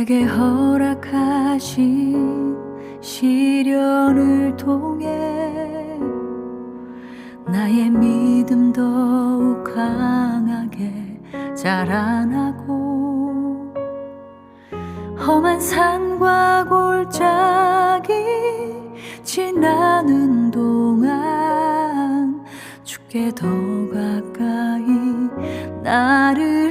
내게 허락하신 시련을 통해 나의 믿음 더욱 강하게 자라나고 험한 산과 골짜기 지나는 동안 주께 더 가까이 나를